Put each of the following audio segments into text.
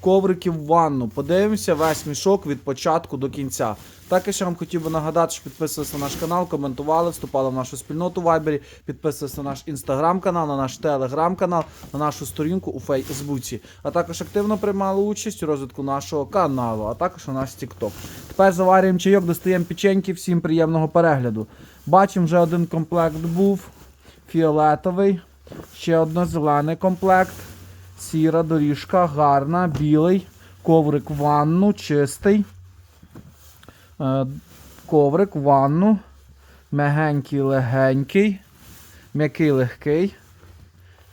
ковриків в ванну. Подивимося весь мішок від початку до кінця. Також я вам хотів би нагадати, що підписувалися на наш канал, коментували, вступали в нашу спільноту в Вайбері, підписувалися на наш інстаграм-канал, на наш телеграм-канал, на нашу сторінку у Фейсбуці. А також активно приймали участь у розвитку нашого каналу, а також у наш TikTok. Тепер заварюємо чайок, достаємо печеньки, всім приємного перегляду. Бачимо, вже один комплект був фіолетовий, ще один зелений комплект. Сіра доріжка, гарна, білий, коврик ванну, чистий. Е, Коврик ванну. Мягенький, легенький. М'який легкий.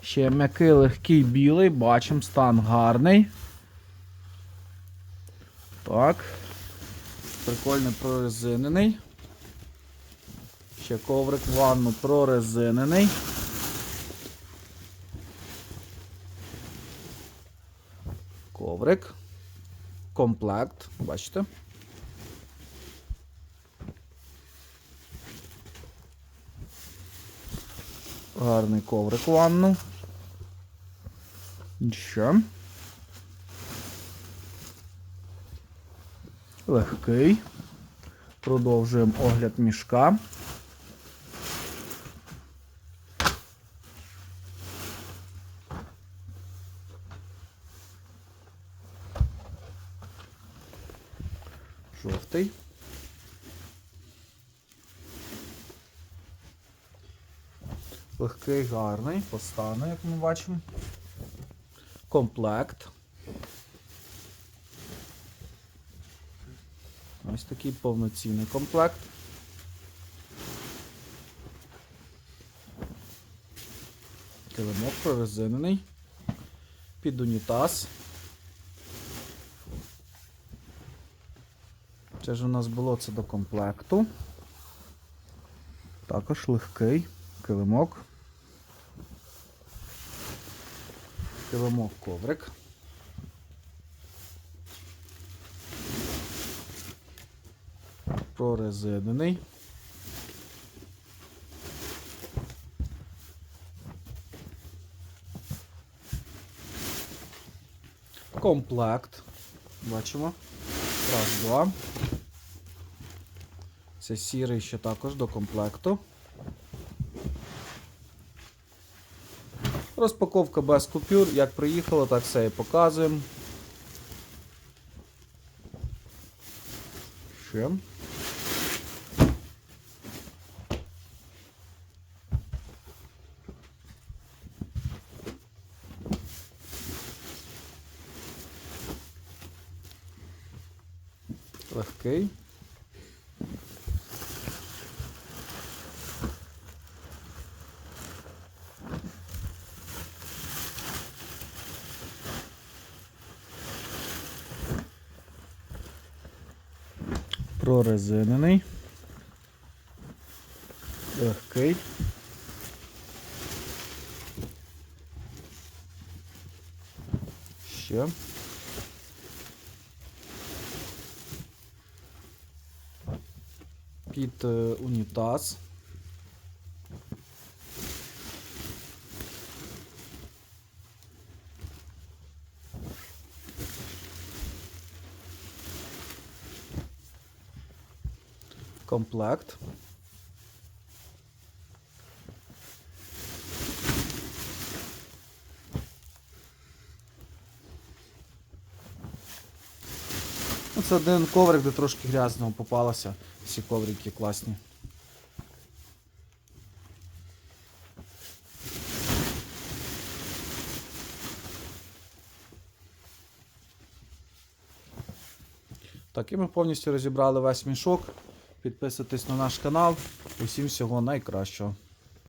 Ще м'який легкий білий. Бачимо, стан гарний. Так. Прикольно прорезинений. Ще коврик ванну прорезинений. Коврик. Комплект. Бачите? Гарний коврик ванну. Ще. Легкий. Продовжуємо огляд мішка. Жовтий. Легкий, гарний, постане, як ми бачимо. Комплект. Ось такий повноцінний комплект. Килимок прорезинений. Під унітаз. Це ж у нас було це до комплекту. Також легкий килимок. Килимок коврик. Прорезинений. Комплект. Бачимо. Раз, два. Це сірий ще також до комплекту. Розпаковка без купюр. Як приїхало, так все і показуємо. Ще. Легкий. Прорезинений. Легкий. Ще. Під е, унітаз. Комплект. Ну, Це один коврик, де трошки грязного попалося. Всі коврики класні. Так, і ми повністю розібрали весь мішок. Підписуйтесь на наш канал. Усім всього найкращого.